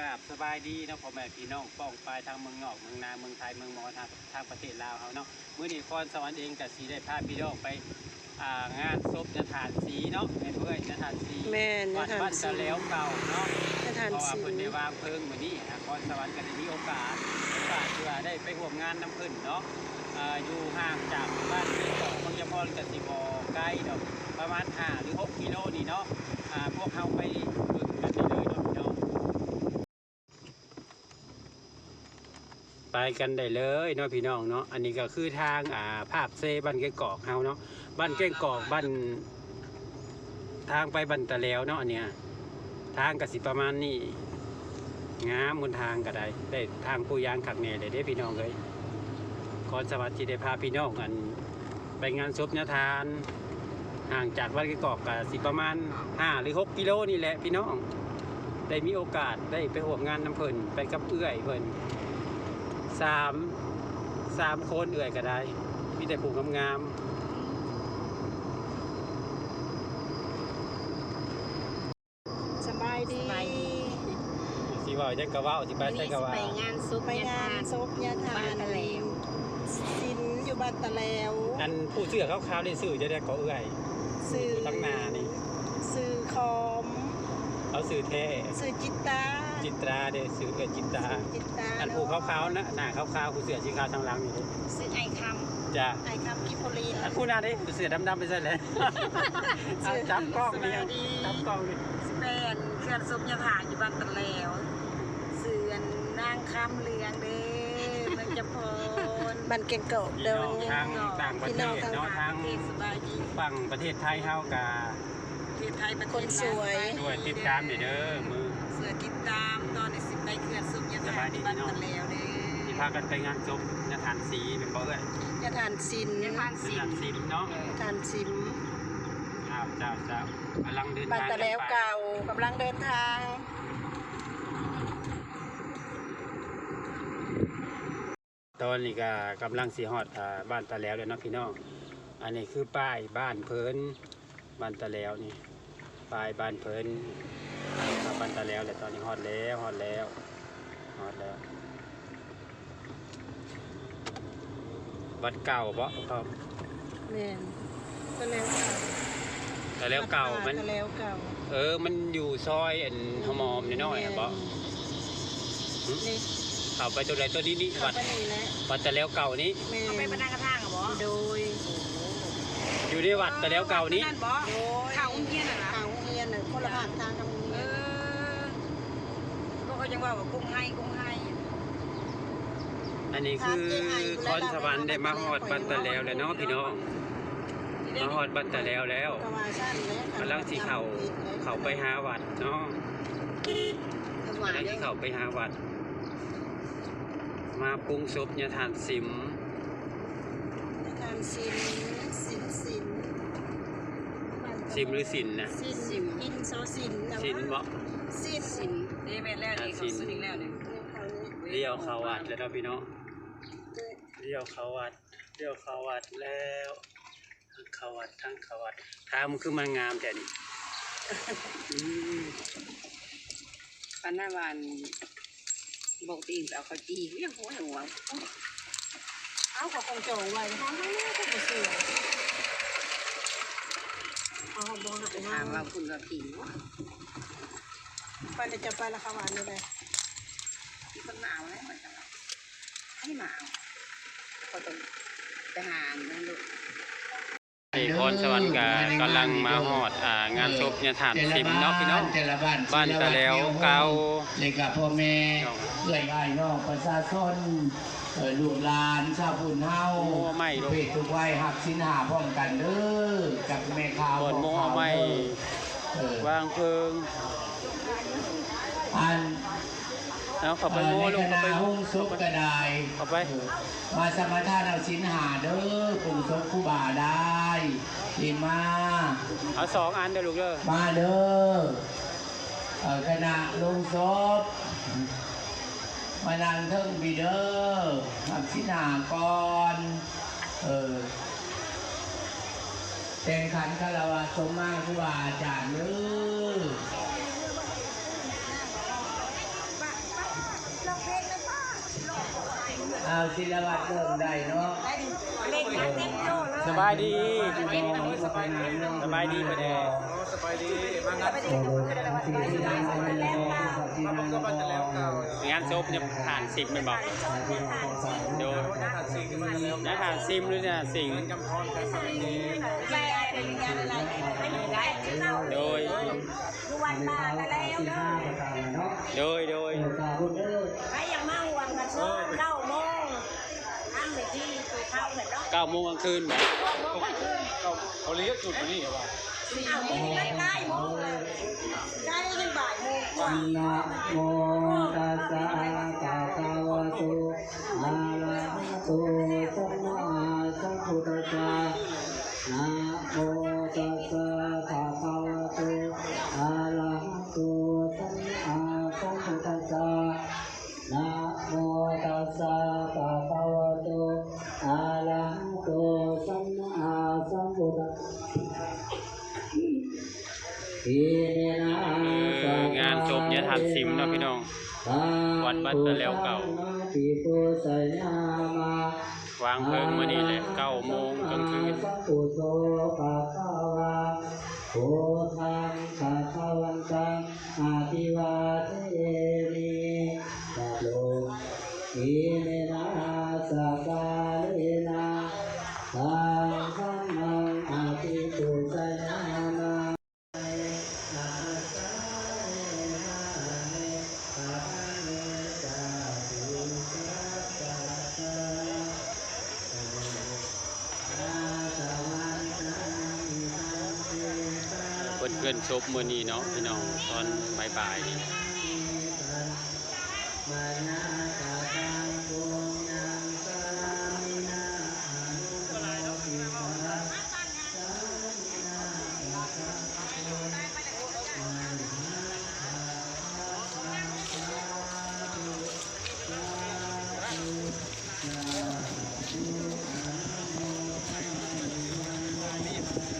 กราบสบายดีเนาะพ่อแม่พี่น้องป้องปลายทางเมืองนอกเมืองนาเมืองไทยเมืองมอญทางทางประเทศลาวเฮาเนาะมื้อนี้พรสวรรค์เองก็สิได้พาพี่น้องไปอ่างานศพนฐานสีเนาะแม่นเอ้ยนฐานสีแม่นวัดนฐานบ้านศรีตะแล้วเก่าเนาะสถานเพราะว่าสีเพิ่นได้วางเพลิงมื้อนี้นะพรสวรรค์ก็ได้มีโอกาสโอกาสที่ว่าได้ไปร่วมงานนํเพิ่นเนาะอ่าอยู่ห่างจากบ้านที่เกาะบางยะพรก็สิบ่ไกลดอกประมาณ5หรือ6กิโลนี่เนาะอ่าพวกเฮาไปเบิ่งกันได้เลยเนาะพี่น้อง ไปกันได้เลยเนาะพี่น้องเนาะอันนี้ก็คือทางอ่าภาพเซบ้านเก้งกอกเฮาเนาะบ้านเก้งกอกบ้านทางไปบันตะแล้วเนาะอันเนี้ยทางก็สิประมาณนี้งามบนทางก็ได้ได้ทางปูยางขักแหน่เลยเด้พี่น้องเลยก่อนสวัสดีได้พาพี่น้องกัน ไปงานศพเนยทาน ห่างจากบ้านเก้งกอกก็สิประมาณ5หรือ6กิโลนี่แหละพี่น้อง ได้มีโอกาสได้ไปร่วมงานน้ำเพิ่นไปกับเอื้อยเพิ่น สามสามคนเอื่อยก็ได้ มีแต่ผูกงามสบายดีสบายดีๆสีว่าจะกระว่าสิไปวันใส่นี้กระสิว่าไปงานซุปไปงานศพยาทาบ้านนตะเลวสินอยู่บ้านตะแล้วอันผู้เสื้อขาวๆได้สื่อจะได้ก็เอื่อยสื่ออยู่ตั้งหนานี่สื่อคอมเอาสื่อแท้สื่อจิตตา จิตราเด้สื่อเออจิตราจิตตาอันผู้ขาวๆนะหน้าขาวๆผู้เสื้อสีขาวทางหลังนี่เด้ซื้อไอคจ้ะไอคำกิโพลีนอันผู้หน้าเด้ผู้เสื้อดำๆไปใส่เลยเอาจับกล้องนี่จับกล้องนี่สเปนเคลื่อนซุปยาถาอยู่บ้านตะเลวเสือนนางคำเหลืองเด้เมืองจะพรบ้านเก่งเก่าพี่เดิน้องทางต่างประเทศเนาะทางเทศสบายดีฝั่งประเทศไทยเฮากา ประเทศไทยประเทศคนสวยด้วยติดตามนี่เด้อมือเสือติดตา บ้านตะเลวเด้ที่พากันไปงานศพนฐานสีเป็นบ่เอ้ยยาทานสินยาทานนสิฐานสีเนาะทานสิมอ้าวเจ้าเจ้ากำลังเดินบ้านทางตะแล้วไปเก่ากำลังเดินทางตอนนี้ก็กำลังสีฮอดอ่าบ้านตะแล้วเลยเนาะพี่น้อง อันนี้คือป้ายบ้านเพิ่นบ้านตะแล้วนี่ป้ายบ้านเพิ่นครับบ้านตะแล้วเลยตอนนี้ฮอดแล้วฮอดแล้ว ฮอดแล้ววัดเก่าบ่ครับแม่นตะแล้วเก่าตะแล้วเก่ามันตะแล้วเก่าเออ มันอยู่ซอยอันหอมอมๆน้อยๆอะบ่นี่เข้าไปตัวใดตัวนี้นี่เข้าวัดไปนี่แหละวัดตะแล้วเก่านี้แม่เขาไปนบรรณากระทางเหรอบ่โดยอยู่ในวัดตะแล้วเก่านี้นั่นบ่โดยเขาอุ้งเกี้ยนน่ะนะทางเฮียนน่ะคนละภาคทางกับเอเฮียนอ ก็เขายังว่าว่ากุ้งให้กุ้งให้ อันนี้คือคอนสวรรค์ได้มาฮอดบันตะแล้วแล้วเนาะพี่น้องมาฮอดบันตะแล้วแล้วกว่าสั้นเลยกำลังสิเข้าเข้าไปหาวัดเนาะกำลังสิเข้าไปหาวัด มาปรุงศพยาทานสิมทานสินสินสินสิมหรือสินนะสินสิมอินโซสินสินบ่สินสิน นี่แม่นแล้วนี่เขาซื้ออีกแล้วนี่เลี้ยวเข้าวัดแล้วเนาะพี่น้องเลี้ยวเข้าวัดเลี้ยวเข้าวัดแล้วทั้งเข้าวัดทั้งเข้าวัดทางมันคือมางามแต่นี่อืมปันหน้าวันบอกตีนเอาเขาจีเรียกหัวหัวเอาของคงจงไว้ห้องนี้ก็บ่เสือเอาบ่หายถามว่าว่าคุณกับผีวะไปเลยจะไปละค่ะหวานนี่เลยที่คนมาเอาแล้วมันจะ ให้มาเอาก็ต้องไปหานั่นลูกนี่พรสวรรค์กกำลังมาฮอดอ่างานศพเนี่ยถามสิมเนาะพี่น้องบ้านตะแล้วเก่าเลยกับพ่อแม่เอื้อยอ้ายน้องประชาชนลูกหลานชาวพุ่นเฮาไม่ลูกเพศทุกวัยหักสินหาพร้อมกันเด้อกับแม่ข่าวบอนโมข่าวไม่เออวางเพิง อันเอาเขับไปโมในลคงเข้าณะไปห้องซุปกระไดเข้าไปเออมาสมาทานเอาสินหาเด้อปรุงซุปคู่บ่าได้ดีมา เอาสองอันเด้อลูกเด้อ มาเด้อเอ่อคณะลงศพมานั่งเทิงบีเด้อหักสิหนาก่อนเออแต่งขันคารวะสมมาครูบาอาจารย์เด้อ เอาศิลวัตรเริ่มได้เนาะเล่นยันเต็มโตเลยสบายดีสบายดีปะแดงสบายดีมางานไม่ได้ดูเลยแต่ว่าสบายดีสบายดีแล้วค่ะมาผมก็มาแต่แล้วเก่างานศพเนี่ยผ่านสิบมันบอกโดยตัดสิ่งที่มันแล้วได้ผ่านซิมหรือเนี่ยสิ่งกำพรกันสมัยนี้แม่อะไรงานอะไรไม่ได้ได้เล่าโดยดูวันมาแล้วเด้อโดยโดย ใครยังมาหวังกันช่วงเก้าโมงนั่งไปที่ตัว เข้าเห็นเนาะเก้าโมงกลางคืนไหมเขาเขาเรียกจุดนี้เหรอวะอ้าวนี่ใกล้ใกล้โมงเลยใกล้ยังบ่ายโมงกว่านะโมตัสสะภะคะวะโตอะระหะโตสัมมาสัมพุทธัสสะนะโมตัสสะภะ บ้านตะแล้วเก่าปีโพสยามาวางเพลิงมานี่แหละเก้าโมงกลางคืน เพื่อนเพื่อนๆศพมื่อนี้เนาะพี่น้องตอนบ่ายๆนี่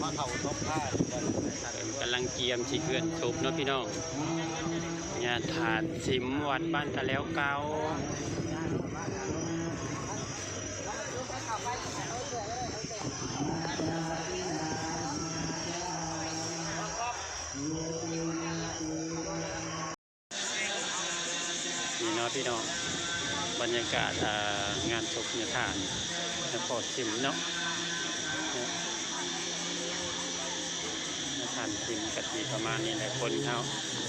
มาเข่าต้องผ้างเกียมชีเพื่อนศพเนาะพี่น้องงานถาดสิมวัดบ้านตะแล้วเกานี่เนาะพี่น้องบรรยากาศงานศพเนี่ยทานนครสิมเนาะ มกะทิประมาณนี้แหละคนเขา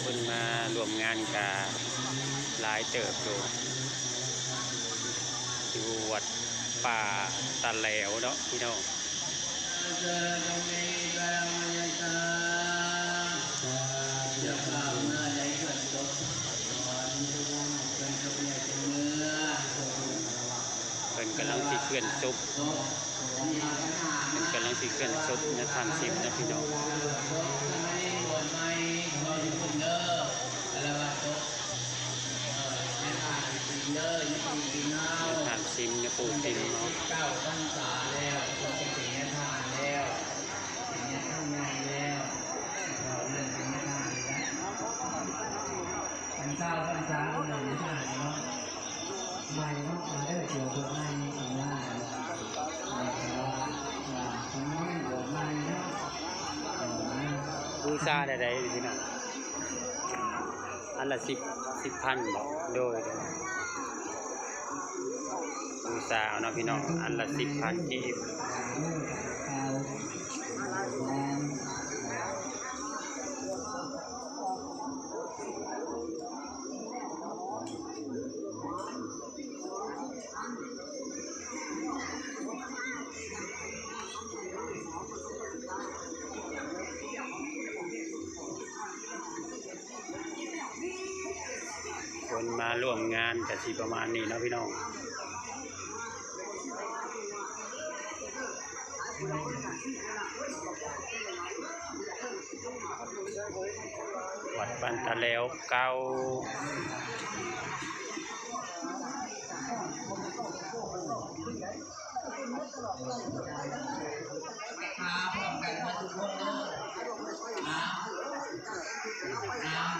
คนมารวมงานกาหลายเติบอยู่อยู่วัดป่าตะแหลวเนาะพี่น้องเป็นกำลังสิเคลื่อนซุป กำลังสิเคลื่อนซุปนะทานซิมนะพี่น้องทานซิมนี่ยปูตินเนาะเก้าพรรษาแล้วคงจะเป็นทานแล้วเป็นทานแล้วเราเริ่มเป็นแม่ทานแล้วพรรษาพรรษาเราเริ่มแม่ทานเนาะใหม่เนาะมาได้เกี่ยวกับใหม่อีกหน้าเนาะแต่ว่าว่าทำไมเดี๋ยวใหม่เนาะเออ งซาใดๆพี่น้องอันละสิบสิบพันบอกโดยโดยบูซาเอาเนาะพี่น้องอันละสิบพันกีบานกับสีประมาณนี้นะพี่น้องวัดบ้านตะแล้วเก้ามาพร้อมกันทุกคนเนาะ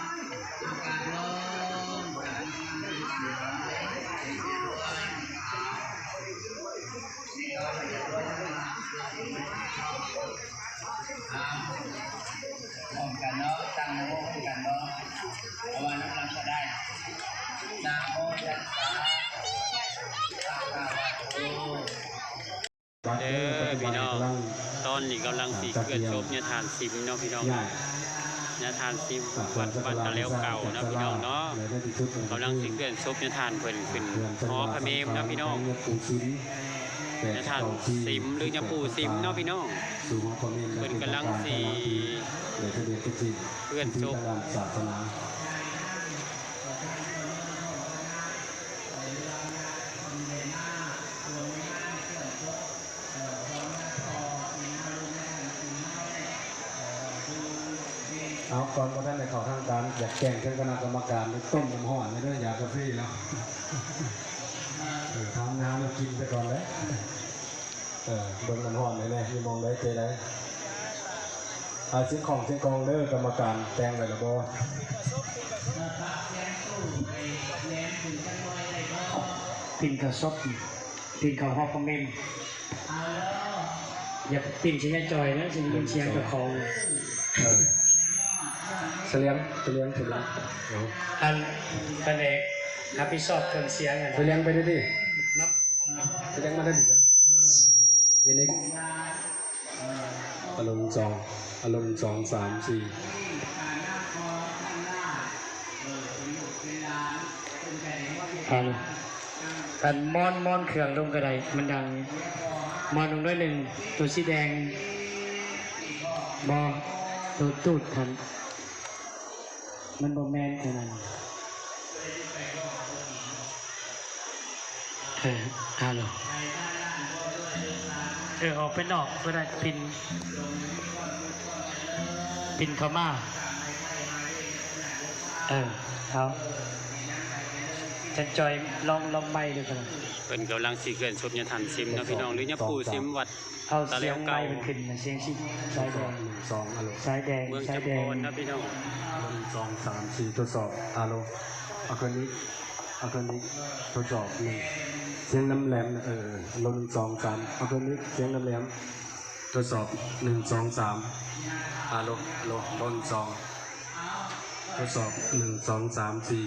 ลังสีเกิดชบเนี่ยทานซิมเนาะพี่น้องย่าเนี่ยทานซิมวัดวัดตะเลวเก่าเนาะพี่น้องเนาะกำลังสิเกิดชบเนี่ยทานเพิ่นขึ้นหอพระเมมเนาะพี่น้องปูซิมเนี่ยทานซิมหรือเนี่ยปูซิมเนาะพี่น้องสู่หอพระเมมเพิ่นกำลังสิเดี๋ยวจะเรียนทุกทีเพื่อนชบ เอาก่อนก็ได้ในข่าวทางการอยากแจ้งท่านคณะกรรมการไปต้มน้ำห้อนไม่ได้องยากาแฟแล้วทำน้ำมากินไปก่อนเลยเออเบิ่งน้ำห้อนเลยแน่ที่มองได้เจได้อาเสียงของเสียงกองเด้อกรรมการแจ้งไว้แล้วบ่ปิ่นกระซบปิ่นเขาฮอกคอมเมนอย่าปิ่นเสียงจอยนะเสียงเสียงกับของ เสลียงเสลียงเสลียงเอาอันกันเอกรับผิดชอบเครื่องเสียงอะเสลียงไปได้ดินับเสลียงมาได้ดิกันนี่อารมณ์สองอารมณ์สองสามสี่อันอันมอนมอนเครื่องลงกระไดมันดังมอนลงด้วยหนึ่งตัวสีแดงบอตัวตูดทัน มันบอแมนขนาดนั้นเออฮัลโหลเออออกไปนอกก็ได้ปิน ปินเข้ามาเออเอาจะจอยลองลองไม่ดูกันเพิ่นกำลังสิเกิดชบเนี่ยทานซิมเนาะพี่น้องหรือเนี่ยปูซิมวัด เอาตะเลเสียวงเก่าไม่มันขึ้นนะเสียงสิสายแดงหนึ่งสองอารมณ์สายแดงเมืองสายจำแดพงรนะพี่น้องหนึ่งสองสามสี่ทดสอบอารมณ์เอาคนนี้เอาคนนี้ทดสอบหนึ่งเสียงน้ำแหลมนะเออลนสองสามเอาคนนี้เสียงน้ำแหลมทดสอบหนึ่งสองสามอารมณ์ลนลนสองทดสอบหนึ่งสองสามสี่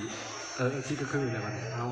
เออที่ก็คืออะไรวะเนี่ยเอา